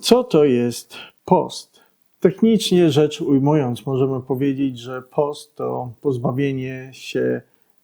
Co to jest post? Technicznie rzecz ujmując, możemy powiedzieć, że post to pozbawienie się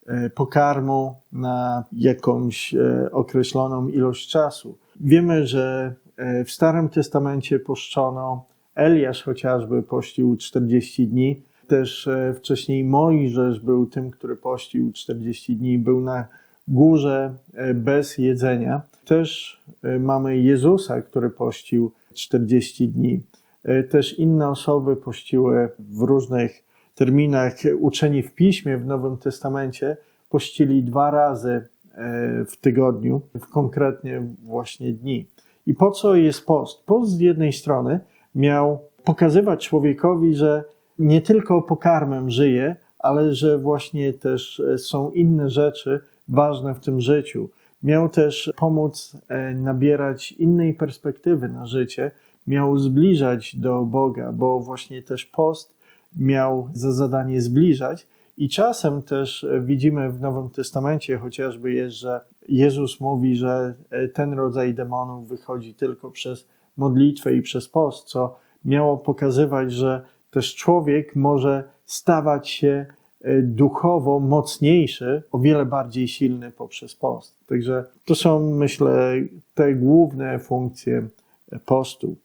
e, pokarmu na jakąś e, określoną ilość czasu. Wiemy, że e, w Starym Testamencie poszczono, Eliasz chociażby pościł 40 dni, też wcześniej Mojżesz był tym, który pościł 40 dni, był na górze bez jedzenia. Też e, mamy Jezusa, który pościł 40 dni. E, Też inne osoby pościły w różnych terminach. Uczeni w piśmie w Nowym Testamencie pościli dwa razy e, w tygodniu, w konkretnie właśnie dni. I po co jest post? Post z jednej strony miał pokazywać człowiekowi, że nie tylko pokarmem żyje, ale że właśnie też są inne rzeczy ważne w tym życiu. Miał też pomóc e, nabierać innej perspektywy na życie, miał zbliżać do Boga, bo właśnie też post miał za zadanie zbliżać. I czasem też e, widzimy w Nowym Testamencie chociażby jest, że Jezus mówi, że e, ten rodzaj demonów wychodzi tylko przez modlitwę i przez post, co miało pokazywać, że też człowiek może stawać się duchowo mocniejszy, o wiele bardziej silny poprzez post. Także to są, myślę, te główne funkcje postu.